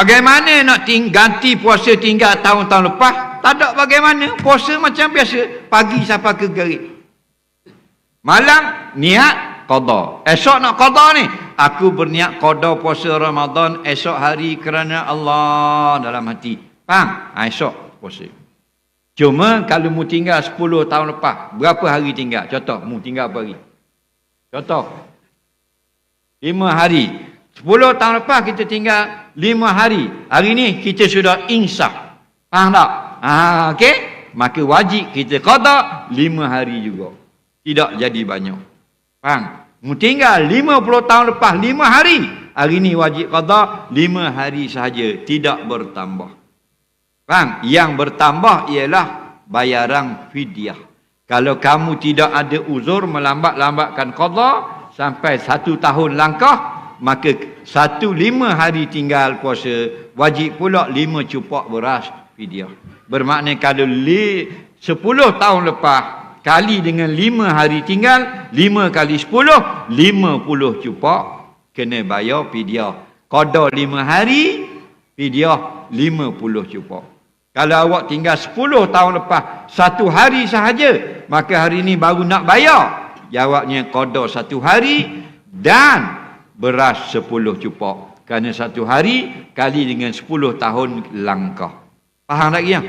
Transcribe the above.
Bagaimana nak ting ganti puasa tinggal tahun-tahun lepas? Tak ada bagaimana. Puasa macam biasa. Pagi sampai ke garik. Malam niat qada. Esok nak qada ni. Aku berniat qada puasa Ramadan esok hari kerana Allah dalam hati. Faham? Ha, esok puasa. Cuma kalau mu tinggal 10 tahun lepas, berapa hari tinggal? Contoh, mu tinggal berapa hari? Contoh. 5 hari. 10 tahun lepas kita tinggal 5 hari. Hari ni kita sudah insaf. Faham tak? Ha, okey? Maka wajib kita qada 5 hari juga. Tidak jadi banyak. Faham? Mu tinggal 50 tahun lepas 5 hari. Hari ni wajib qada 5 hari sahaja, tidak bertambah. Faham? Yang bertambah ialah bayaran fidyah. Kalau kamu tidak ada uzur melambat-lambatkan qada sampai satu tahun langkah, maka satu lima hari tinggal puasa, wajib pula lima cupak beras fidyah. Bermakna kalau li, sepuluh tahun lepas, kali dengan lima hari tinggal, lima kali sepuluh, lima puluh cupak, kena bayar fidyah. Qada lima hari, fidyah lima puluh cupak. Kalau awak tinggal 10 tahun lepas satu hari sahaja, maka hari ini baru nak bayar. Jawabnya qada satu hari dan beras 10 cupak. Kerana satu hari kali dengan 10 tahun langkah. Faham lagi ya?